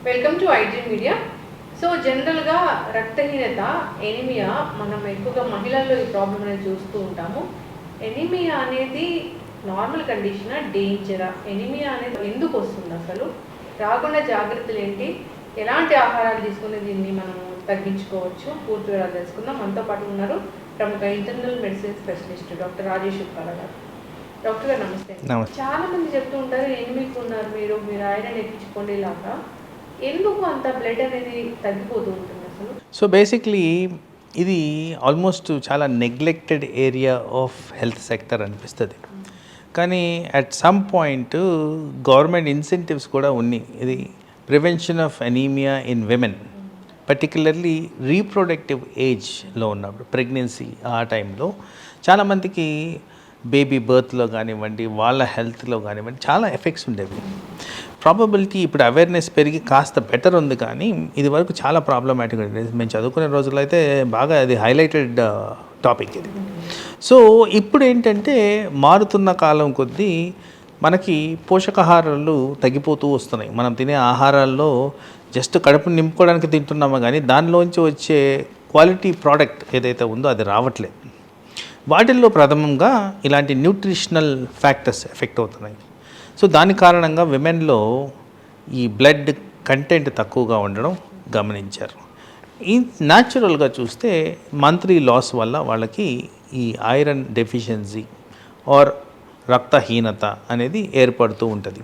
Welcome to IT media so జనరల్గా రక్తహీనత anaemia మనం ఎక్కువగా మహిళల్లో ఈ ప్రాబ్లం అనేది చూస్తూ ఉంటాము ఎనిమియా అనేది నార్మల్ కండిషనా డేంజరా ఎనిమియా అనేది ఎందుకు వస్తుంది అసలు రాకుండా జాగ్రత్తలు ఏంటి ఎలాంటి ఆహారాలు తీసుకుని దీన్ని మనం తగ్గించుకోవచ్చు పూర్తి వివరాలు తెలుసుకుందాం మనతో పాటు ఉన్నారు ప్రముఖ internal medicine specialist doctor Rajesh Uppala గారు డాక్టర్ గారు నమస్తే. చాలా మంది చెప్తూ ఉంటారు ఎనిమిది ఉన్నారు మీరు మీరు ఐరన్ ఎక్కించుకోండి ఇలాగా ఎందుకు అంత బ్లడ్ అనేది తగ్గిపోతూ ఉంటుంది అసలు? సో బేసిక్లీ ఇది ఆల్మోస్ట్ చాలా neglected area of health sector అనిపిస్తుంది. కానీ at some point government incentives కూడా ఉన్నాయి. ఇది prevention of anaemia in women particularly reproductive ఏజ్లో ఉన్నప్పుడు ప్రెగ్నెన్సీ ఆ టైంలో చాలామందికి బేబీ బర్త్లో కానివ్వండి వాళ్ళ హెల్త్లో కానివ్వండి చాలా ఎఫెక్ట్స్ ఉండేవి. ప్రాబబిలిటీ ఇప్పుడు అవేర్నెస్ పెరిగి కాస్త బెటర్ ఉంది కానీ ఇది వరకు చాలా ప్రాబ్లమాటిక్ మేము చదువుకునే రోజుల్లో అయితే బాగా అది హైలైటెడ్ టాపిక్ uh, ఇది. సో ఇప్పుడు ఏంటంటే మారుతున్న కాలం కొద్దీ మనకి పోషకాహారాలు తగ్గిపోతూ వస్తున్నాయి. మనం తినే ఆహారాల్లో జస్ట్ కడుపు నింపుకోవడానికి తింటున్నాము కానీ దానిలోంచి వచ్చే క్వాలిటీ ప్రోడక్ట్ ఏదైతే ఉందో అది రావట్లేదు. వాటిల్లో ప్రథమంగా ఇలాంటి న్యూట్రిషనల్ ఫ్యాక్టర్స్ ఎఫెక్ట్ అవుతున్నాయి. సో దాని కారణంగా విమెన్లో ఈ బ్లడ్ కంటెంట్ తక్కువగా ఉండడం గమనించారు. ఈ న్యాచురల్గా చూస్తే మంత్లీ లాస్ వల్ల వాళ్ళకి ఈ ఐరన్ డెఫిషియన్సీ ఆర్ రక్తహీనత అనేది ఏర్పడుతూ ఉంటుంది.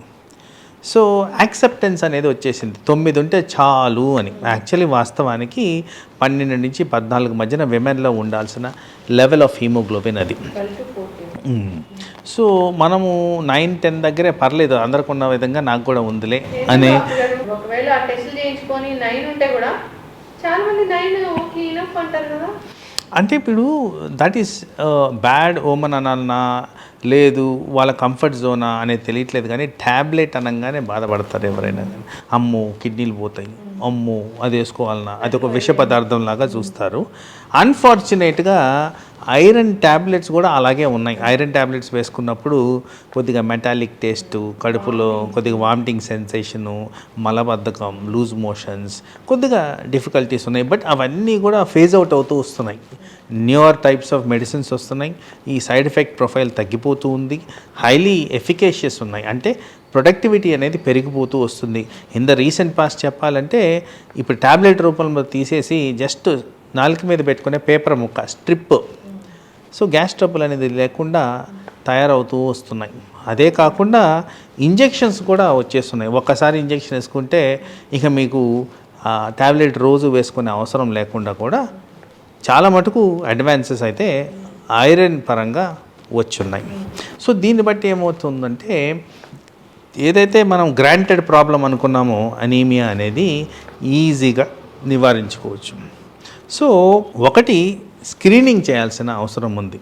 సో యాక్సెప్టెన్స్ అనేది వచ్చేసింది. తొమ్మిది ఉంటే చాలు అని. యాక్చువల్లీ వాస్తవానికి పన్నెండు నుంచి పద్నాలుగు మధ్యన విమెన్లో ఉండాల్సిన లెవెల్ ఆఫ్ హీమోగ్లోబిన్ అది. సో మనము నైన్ టెన్ దగ్గరే పర్లేదు అందరికి ఉన్న విధంగా నాకు కూడా ఉందిలే అనే. ఒకవేళ ఆ టెస్టులు చేయించుకొని నైన్ ఉంటే కూడా చాలా మంది నైన్ ఓకే ఇనఫ్ అంటారు కదా. అంటే ఇప్పుడు దట్ ఈస్ బ్యాడ్ ఓమన్ అనాలనా లేదు వాళ్ళ కంఫర్ట్ జోనా అనేది తెలియట్లేదు కానీ ట్యాబ్లెట్ అనగానే బాధపడతారు ఎవరైనా కానీ. అమ్మో కిడ్నీలు పోతాయి. అమ్మో అది వేసుకోవాలన్నా అది ఒక విష పదార్థం లాగా చూస్తారు అన్ఫార్చునేట్గా ఐరన్ ట్యాబ్లెట్స్ కూడా అలాగే ఉన్నాయి. ఐరన్ ట్యాబ్లెట్స్ వేసుకున్నప్పుడు కొద్దిగా మెటాలిక్ టేస్ట్ కడుపులో కొద్దిగా వామిటింగ్ సెన్సేషను మలబద్ధకం లూజ్ మోషన్స్ కొద్దిగా డిఫికల్టీస్ ఉన్నాయి. బట్ అవన్నీ కూడా ఫేజ్ అవుట్ అవుతూ వస్తున్నాయి. న్యూయర్ టైప్స్ ఆఫ్ మెడిసిన్స్ వస్తున్నాయి. ఈ సైడ్ ఎఫెక్ట్ ప్రొఫైల్ తగ్గిపోతూ ఉంది. హైలీ ఎఫికేషియస్ ఉన్నాయి. అంటే ప్రొడక్టివిటీ అనేది పెరిగిపోతూ వస్తుంది. ఇన్ ద రీసెంట్ పాస్ట్ చెప్పాలంటే ఇప్పుడు ట్యాబ్లెట్ రూపంలో తీసేసి జస్ట్ నాలుక మీద పెట్టుకునే పేపర్ ముక్క స్ట్రిప్ సో గ్యాస్ ట్రబుల్ అనేది లేకుండా తయారవుతూ వస్తున్నాయి. అదే కాకుండా ఇంజెక్షన్స్ కూడా వచ్చేస్తున్నాయి. ఒక్కసారి ఇంజెక్షన్ వేసుకుంటే ఇక మీకు ట్యాబ్లెట్ రోజు వేసుకునే అవసరం లేకుండా కూడా చాలా మటుకు అడ్వాన్సెస్ అయితే ఐరన్ పరంగా వచ్చున్నాయి. సో దీన్ని బట్టి ఏమవుతుందంటే ఏదైతే మనం గ్రాంటెడ్ ప్రాబ్లం అనుకున్నామో అనీమియా అనేది ఈజీగా నివారించుకోవచ్చు. సో ఒకటి స్క్రీనింగ్ చేయాల్సిన అవసరం ఉంది.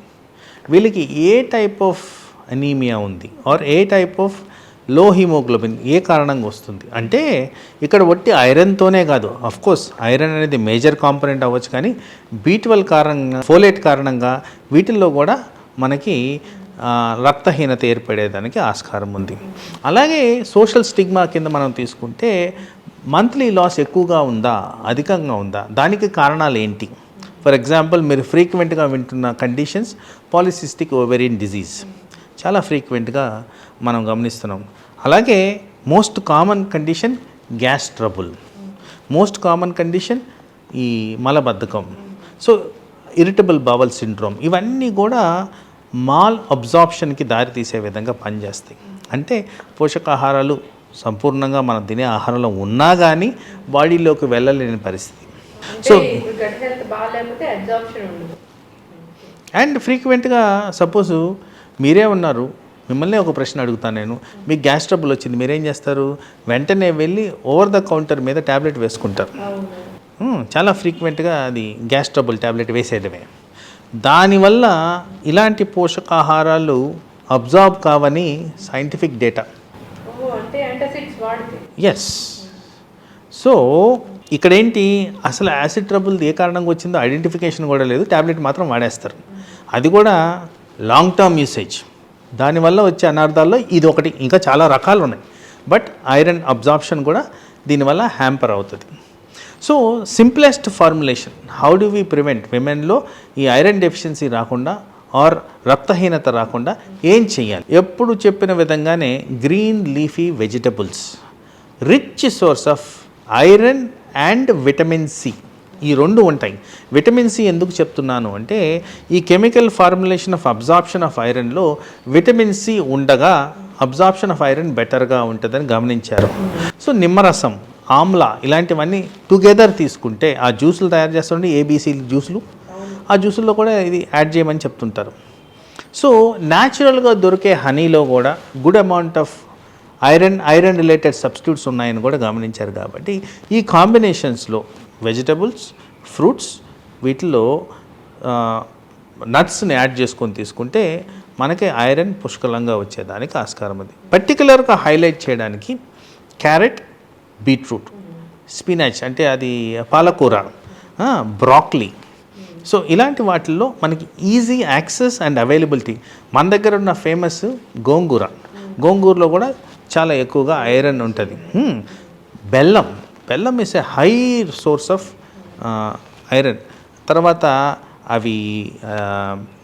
వీళ్ళకి ఏ టైప్ ఆఫ్ అనీమియా ఉంది? ఆర్ ఏ టైప్ ఆఫ్లో హిమోగ్లోబిన్? ఏ కారణంగా వస్తుంది? అంటే ఇక్కడ ఒట్టి ఐరన్తోనే కాదు. అఫ్ కోర్స్ ఐరన్ అనేది మేజర్ కాంపోనెంట్ అవ్వచ్చు కానీ బీట్వల్ కారణంగా ఫోలేట్ కారణంగా వీటిల్లో కూడా మనకి రక్తహీనత ఏర్పడేదానికి ఆస్కారం ఉంది. అలాగే సోషల్ స్టిగ్మా కింద మనం తీసుకుంటే మంత్లీ లాస్ ఎక్కువగా ఉందా? అధికంగా ఉందా? దానికి కారణాలు ఏంటి? ఫర్ ఎగ్జాంపుల్ మీరు ఫ్రీక్వెంట్గా వింటున్న కండిషన్స్ పాలిసిస్టిక్ ఓవెరియన్ డిజీజ్ చాలా ఫ్రీక్వెంట్గా మనం గమనిస్తున్నాం. అలాగే most common condition gas trouble most common condition ఈ మలబద్ధకం. సో ఇరిటబుల్ బవల్ సిండ్రోమ్ ఇవన్నీ కూడా మాల్ అబ్జార్ప్షన్కి దారితీసే విధంగా పనిచేస్తాయి. అంటే పోషకాహారాలు సంపూర్ణంగా మనం తినే ఆహారంలో ఉన్నా కానీ బాడీలోకి వెళ్ళలేని పరిస్థితి. సో అండ్ ఫ్రీక్వెంట్గా సపోజ్ మీరే ఉన్నారు. మిమ్మల్ని ఒక ప్రశ్న అడుగుతాను నేను. మీకు గ్యాస్ ట్రబుల్ వచ్చింది మీరేం చేస్తారు? వెంటనే వెళ్ళి ఓవర్ ద కౌంటర్ మీద ట్యాబ్లెట్ వేసుకుంటారు. చాలా ఫ్రీక్వెంట్గా అది గ్యాస్ ట్రబుల్ ట్యాబ్లెట్ వేసేయడమే. దానివల్ల ఇలాంటి పోషకాహారాలు అబ్జార్బ్ కావని సైంటిఫిక్ డేటా ఎస్ సో ఇక్కడ ఏంటి అసలు యాసిడ్ ట్రబుల్ ఏ కారణంగా వచ్చిందో ఐడెంటిఫికేషన్ కూడా లేదు. ట్యాబ్లెట్ మాత్రం వాడేస్తారు. అది కూడా లాంగ్ టర్మ్ యూసేజ్. దానివల్ల వచ్చే అనార్థాల్లో ఇది ఒకటి. ఇంకా చాలా రకాలు ఉన్నాయి. బట్ ఐరన్ అబ్జార్ప్షన్ కూడా దీనివల్ల హ్యాంపర్ అవుతుంది. So simplest formulation. How do we prevent? విమెన్లో ఈ ఐరన్ డెఫిషియన్సీ రాకుండా ఆర్ రక్తహీనత రాకుండా ఏం చేయాలి ఎప్పుడు చెప్పిన విధంగానే green leafy vegetables. Rich source of iron and vitamin C. ఈ రెండు ఉంటాయి. విటమిన్ సి ఎందుకు చెప్తున్నాను అంటే ఈ chemical formulation of absorption of ఐరన్లో vitamin C ఉండగా అబ్జార్ప్షన్ ఆఫ్ ఐరన్ బెటర్గా ఉంటుందని గమనించారు. సో నిమ్మరసం ఆమ్లా ఇలాంటివన్నీ టుగెదర్ తీసుకుంటే ఆ జ్యూసులు తయారు చేస్తుంటే ఏబీసీ జ్యూసులు. ఆ జ్యూసుల్లో కూడా ఇది యాడ్ చేయమని చెప్తుంటారు. సో న్యాచురల్గా దొరికే హనీలో కూడా good amount of iron iron related substitutes ఉన్నాయని కూడా గమనించారు కాబట్టి ఈ కాంబినేషన్స్లో వెజిటబుల్స్ ఫ్రూట్స్ వీటిలో నట్స్ని యాడ్ చేసుకొని తీసుకుంటే మనకి ఐరన్ పుష్కలంగా వచ్చేదానికి ఆస్కారం ఉంది. పర్టికులర్గా హైలైట్ చేయడానికి క్యారెట్ బీట్రూట్ స్పినాచ్ అంటే అది పాలకూర బ్రాక్లీ. సో ఇలాంటి వాటిల్లో మనకి ఈజీ యాక్సెస్ అండ్ అవైలబిలిటీ. మన దగ్గర ఉన్న ఫేమస్ గోంగూర. గోంగూరలో కూడా చాలా ఎక్కువగా ఐరన్ ఉంటుంది. బెల్లం. బెల్లం is a high source of iron. తర్వాత అవి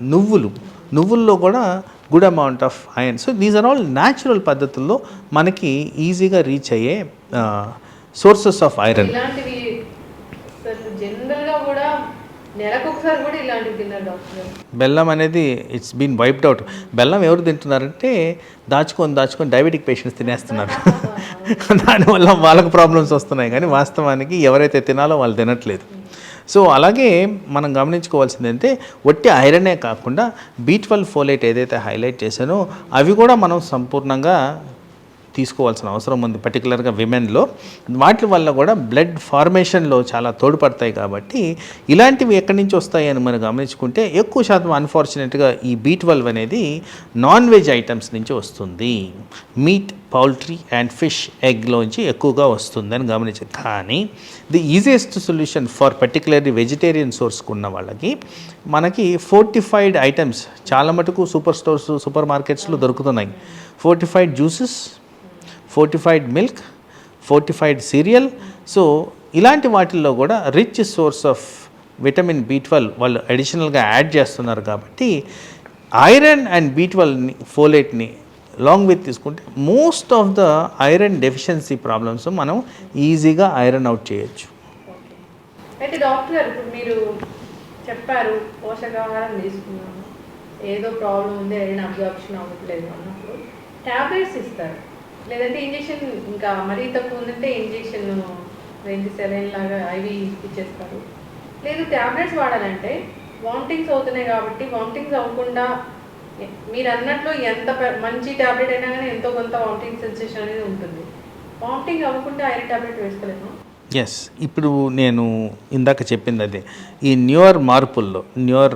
నువ్వులు. నువ్వుల్లో కూడా good amount of iron so these are all natural పద్ధతుల్లో మనకి ఈజీగా రీచ్ అయ్యే సోర్సెస్ ఆఫ్ ఐరన్ జనరల్గా కూడా బెల్లం అనేది ఇట్స్ బీన్ వైప్డ్ అవుట్ బెల్లం ఎవరు తింటున్నారంటే దాచుకొని దాచుకొని డయాబెటిక్ పేషెంట్స్ తినేస్తున్నారు. దానివల్ల వాళ్ళకు ప్రాబ్లమ్స్ వస్తున్నాయి కానీ వాస్తవానికి ఎవరైతే తినాలో వాళ్ళు తినట్లేదు. సో అలాగే మనం గమనించుకోవాల్సింది అంటే ఒట్టి ఐరనే కాకుండా బీ ట్వెల్వ్ ఫోలేట్ ఏదైతే హైలైట్ చేశానో అవి కూడా మనం సంపూర్ణంగా తీసుకోవాల్సిన అవసరం ఉంది పర్టికులర్గా విమెన్లో వాటి వల్ల కూడా బ్లడ్ ఫార్మేషన్లో చాలా తోడ్పడతాయి కాబట్టి ఇలాంటివి ఎక్కడి నుంచి వస్తాయి అని మనం గమనించుకుంటే ఎక్కువ శాతం అన్ఫార్చునేట్గా ఈ బీ ట్వెల్వ్ అనేది నాన్ వెజ్ ఐటమ్స్ నుంచి వస్తుంది. మీట్ పౌల్ట్రీ అండ్ ఫిష్ ఎగ్లోంచి ఎక్కువగా వస్తుందని గమనించారు కానీ the easiest solution for particularly vegetarian సోర్స్కి ఉన్న వాళ్ళకి మనకి ఫోర్టిఫైడ్ ఐటమ్స్ చాలా మటుకు సూపర్ స్టోర్స్ సూపర్ మార్కెట్స్లో దొరుకుతున్నాయి. Fortified juices fortified milk fortified cereal so ఇలాంటి వాటిల్లో కూడా rich source of vitamin B twelve వాళ్ళు అడిషనల్గా యాడ్ చేస్తున్నారు కాబట్టి ఐరన్ అండ్ బి ట్వెల్వ్ని ఫోలేట్ని లాంగ్ విత్ తీసుకుంటే most of the iron deficiency problems మనం ఈజీగా ఐరన్ అవుట్ చేయొచ్చు. అయితే డాక్టర్ గారు ఇప్పుడు మీరు చెప్పారు పోషకాహారం తీసుకున్నాము ఏదో ప్రాబ్లం ఉంది ఐరన్ అబ్జార్ప్షన్ అవ్వట్లేదు అన్నప్పుడు. ట్యాబ్లెట్స్ ఇస్తారు. లేదంటే ఇంజెక్షన్ ఇంకా మరీ తక్కువ ఉందంటే ఇంజెక్షన్ రెండు సెలైన్ లాగా ఐవి ఇచ్చేస్తారు. లేదు ట్యాబ్లెట్స్ వాడాలంటే వామిటింగ్స్ అవుతున్నాయి కాబట్టి వామిటింగ్స్ అవ్వకుండా మీరు అన్నట్లు ఎంత మంచి ట్యాబ్లెట్ అయినా కానీ ఎంతో కొంత వామిటింగ్ సెన్సేషన్ అనేది ఉంటుంది. వామిటింగ్ అవ్వకుండా ఐరన్ ట్యాబ్లెట్ వేసుకోలేము ఎస్ ఇప్పుడు నేను ఇందాక చెప్పింది అదే. ఈ న్యూయర్ మార్పుల్లో న్యూయర్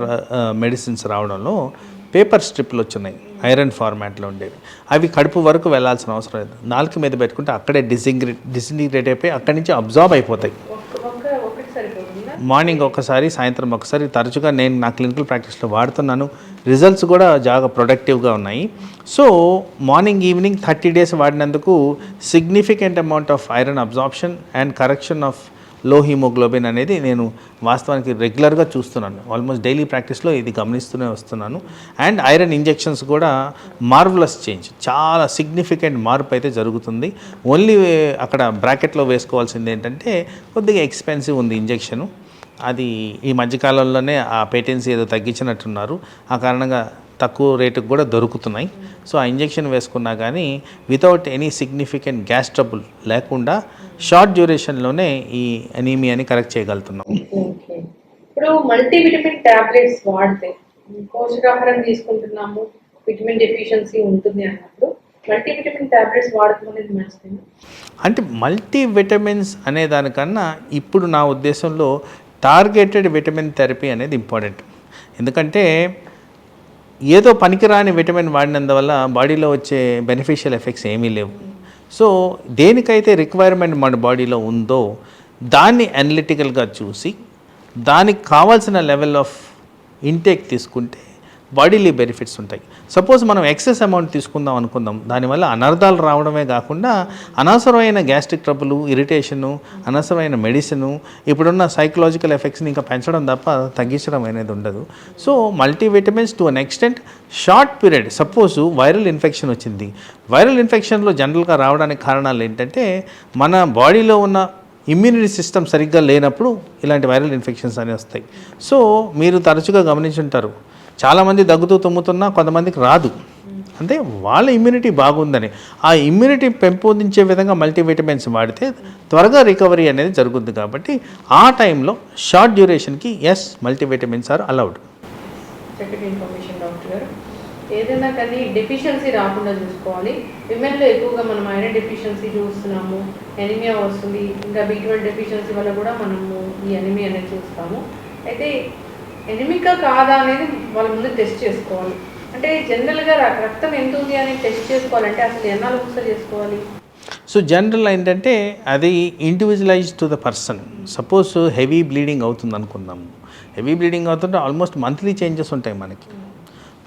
మెడిసిన్స్ రావడంలో పేపర్ స్ట్రిప్లు వచ్చినాయి ఐరన్ ఫార్మాట్లో ఉండేవి. అవి కడుపు వరకు వెళ్ళాల్సిన అవసరం లేదు. నాలుక మీద పెట్టుకుంటే అక్కడే డిసింగ్రే డిసింగ్రేట్ అయిపోయి అక్కడి నుంచి అబ్జార్బ్ అయిపోతాయి. మార్నింగ్ ఒకసారి సాయంత్రం ఒకసారి తరచుగా నేను నా క్లినికల్ ప్రాక్టీస్లో వాడుతున్నాను. రిజల్ట్స్ కూడా బాగా ప్రొడక్టివ్గా ఉన్నాయి. So morning evening thirty days వాడినందుకు significant amount of iron absorption and correction of low haemoglobin అనేది నేను వాస్తవానికి రెగ్యులర్గా చూస్తున్నాను. ఆల్మోస్ట్ డైలీ ప్రాక్టీస్లో ఇది గమనిస్తూనే వస్తున్నాను. అండ్ ఐరన్ ఇంజెక్షన్స్ కూడా మార్వలస్ చేంజ్ చాలా సిగ్నిఫికెంట్ మార్పు అయితే జరుగుతుంది. ఓన్లీ అక్కడ బ్రాకెట్లో వేసుకోవాల్సింది ఏంటంటే కొద్దిగా ఎక్స్పెన్సివ్ ఉంది ఇంజెక్షను అది ఈ మధ్యకాలంలోనే ఆ పేటెన్సీ ఏదో తగ్గించినట్టున్నారు. ఆ కారణంగా తక్కువ రేటుకు కూడా దొరుకుతున్నాయి. సో ఆ ఇంజెక్షన్ వేసుకున్నా కానీ without any significant gas trouble లేకుండా షార్ట్ డ్యూరేషన్లోనే ఈ అనీమియాని కరెక్ట్ చేయగలుగుతున్నాం. ఇప్పుడు మల్టీవిటమిన్ టాబ్లెట్స్ వాడితే పోషకాహారం తీసుకుంటున్నాము విటమిన్ డెఫిషియన్సీ ఉంటుంది అన్నప్పుడు మల్టీవిటమిన్ టాబ్లెట్స్ వాడటం అనేది మంచిది అంటే మల్టీ విటమిన్స్ అనే దానికన్నా ఇప్పుడు నా ఉద్దేశంలో టార్గెటెడ్ విటమిన్ థెరపీ అనేది ఇంపార్టెంట్ ఎందుకంటే ఏదో పనికిరాని విటమిన్ వాడినందువల్ల బాడీలో వచ్చే బెనిఫిషియల్ ఎఫెక్ట్స్ ఏమీ లేవు. సో దేనికైతే రిక్వైర్మెంట్ మన బాడీలో ఉందో దాన్ని అనలిటికల్గా చూసి దానికి కావాల్సిన లెవెల్ ఆఫ్ ఇంటేక్ తీసుకుంటే బాడీలీ బెనిఫిట్స్ ఉంటాయి. సపోజ్ మనం ఎక్సెస్ అమౌంట్ తీసుకుందాం అనుకుందాం. దానివల్ల అనర్థాలు రావడమే కాకుండా అనవసరమైన గ్యాస్ట్రిక్ ట్రబులు ఇరిటేషను అనవసరమైన మెడిసిను ఇప్పుడున్న సైకలాజికల్ ఎఫెక్ట్స్ని ఇంకా పెంచడం తప్ప తగ్గించడం అనేది ఉండదు. So multivitamins to an extent short period suppose viral infection వచ్చింది. వైరల్ ఇన్ఫెక్షన్లో జనరల్గా రావడానికి కారణాలు ఏంటంటే మన బాడీలో ఉన్న ఇమ్యూనిటీ సిస్టమ్ సరిగ్గా లేనప్పుడు ఇలాంటి వైరల్ ఇన్ఫెక్షన్స్ అనేవి వస్తాయి. సో మీరు తరచుగా గమనించుంటారు. చాలామంది దగ్గుతూ తుమ్ముతున్నా కొంతమందికి రాదు. అంటే వాళ్ళ ఇమ్యూనిటీ బాగుందని. ఆ ఇమ్యూనిటీ పెంపొందించే విధంగా మల్టీవిటమిన్స్ వాడితే త్వరగా రికవరీ అనేది జరుగుతుంది కాబట్టి ఆ టైంలో short డ్యూరేషన్కి yes multivitamins are allowed information doctor గారు. ఏదైనా కానీ డెఫిషియన్సీ రాకుండా చూసుకోవాలి. విమెన్లో ఎక్కువగా మనం ఐరన్ డెఫిషియన్సీ చూస్తున్నాము ఎనిమియా వస్తుంది. ఇంకా బి డెఫిషియన్సీ వల్ల కూడా మనము ఈ ఎనిమియా అనేది చూస్తాము. అయితే ఎనిమికా కాదా అనేది వాళ్ళ ముందు టెస్ట్ చేసుకోవాలి. అంటే జనరల్గా రక్తం ఎంత ఉంది అని టెస్ట్ చేసుకోవాలంటే అసలు ఎన్నాళ్ళు ఒకసారి చేసుకోవాలి? సో జనరల్ ఏంటంటే అది individualise to the person suppose heavy bleeding అవుతుంది అనుకుందాము హెవీ బ్లీడింగ్ అవుతుంటే ఆల్మోస్ట్ మంత్లీ చేంజెస్ ఉంటాయి మనకి.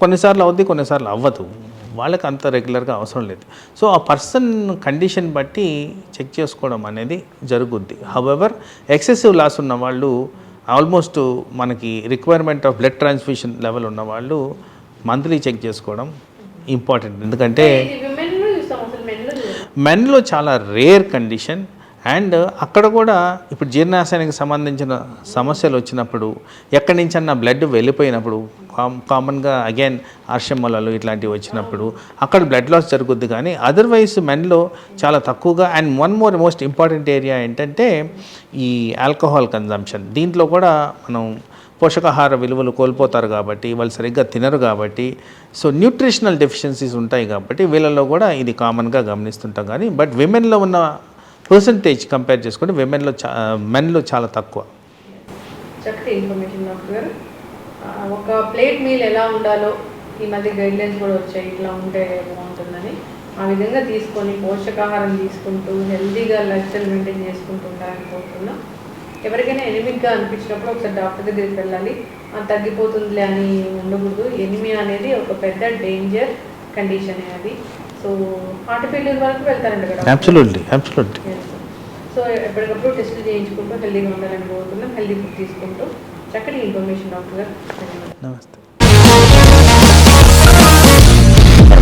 కొన్నిసార్లు అవుద్ది కొన్నిసార్లు అవ్వదు. వాళ్ళకి అంత రెగ్యులర్గా అవసరం లేదు. సో ఆ పర్సన్ కండిషన్ బట్టి చెక్ చేసుకోవడం అనేది జరుగుద్ది. హవెవర్ ఎక్సెసివ్ లాస్ ఉన్న వాళ్ళు ఆల్మోస్ట్ మనకి requirement of blood transfusion level ఉన్న వాళ్ళు మంత్లీ చెక్ చేసుకోవడం ఇంపార్టెంట్ ఎందుకంటే మెన్లో చాలా రేర్ కండిషన్ అండ్ అక్కడ కూడా ఇప్పుడు జీర్ణాశయానికి సంబంధించిన సమస్యలు వచ్చినప్పుడు ఎక్కడి నుంచన్నా బ్లడ్ వెళ్ళిపోయినప్పుడు కామ్ కామన్గా అగైన్ ఆర్షమ్మలలో ఇట్లాంటివి వచ్చినప్పుడు అక్కడ బ్లడ్ లాస్ జరుగుద్ది. కానీ అదర్వైజ్ మెన్లో చాలా తక్కువగా and one more most important area ఏంటంటే ఈ ఆల్కహాల్ కన్జంప్షన్ దీంట్లో కూడా మనం పోషకాహార విలువలు కోల్పోతారు కాబట్టి వాళ్ళు సరిగ్గా తినరు కాబట్టి సో న్యూట్రిషనల్ డెఫిషియన్సీస్ ఉంటాయి కాబట్టి వీళ్ళలో కూడా ఇది కామన్గా గమనిస్తుంటాం. కానీ బట్ విమెన్లో ఉన్న పర్సంటేజ్ కంపేర్ చేసుకుంటే విమెన్లో చా మెన్లో చాలా తక్కువ. చక్కటి ఇన్ఫర్మేషన్ డాక్టర్ గారు ఒక ప్లేట్ మీల్ ఎలా ఉండాలో ఈ మధ్య గైడ్లైన్స్ కూడా వచ్చాయి. ఇట్లా ఉంటే బాగుంటుందని. ఆ విధంగా తీసుకొని పోషకాహారం తీసుకుంటూ హెల్తీగా లైఫ్ స్టైల్ మెయింటైన్ చేసుకుంటూ ఉండాలని కోరుకున్నాం ఎవరికైనా ఎనిమిక్గా అనిపించినప్పుడు ఒకసారి డాక్టర్ దగ్గరికి వెళ్ళాలి. అది తగ్గిపోతుందిలే అని ఉండకూడదు. ఎనిమియా అనేది ఒక పెద్ద డేంజర్ కండిషన్ అది. సో హార్ట్ ఫెయిల్యూర్ వరకు వెళ్తారంట కదా అబ్సల్యూట్లీ అబ్సల్యూట్లీ సో ఎప్పటికప్పుడు టెస్టులు చేయించుకుంటూ హెల్దీగా ఉండాలని కోరుతున్నాం హెల్దీ ఫుడ్ తీసుకుంటూ చక్కటి ఇన్ఫర్మేషన్ డాక్టర్ గారు. నమస్తే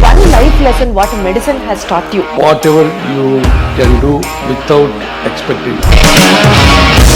One life lesson what medicine has taught you. whatever you can do without expecting.